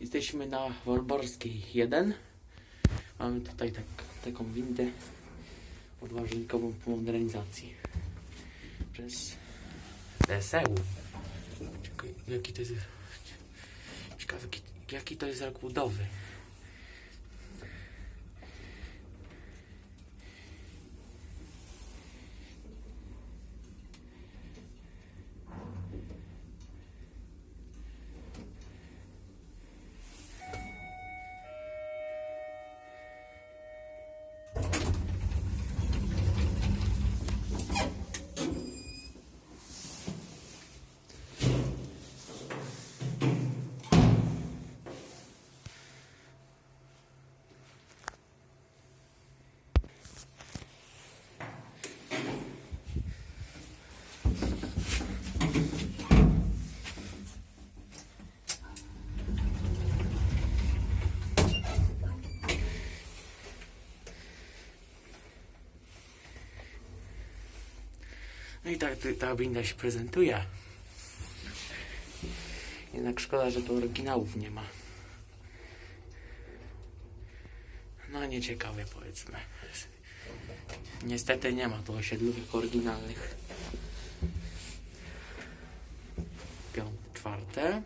Jesteśmy na Wolborskiej 1. Mamy tutaj tak, taką windę odważnikową po modernizacji przez DSEU. Czekaj, jaki to jest... Jaki to jest rok budowy. No i tak ta winda się prezentuje. Jednak szkoda, że tu oryginałów nie ma. No nieciekawe powiedzmy. Niestety nie ma tu osiedlówek oryginalnych. Piąte, czwarte.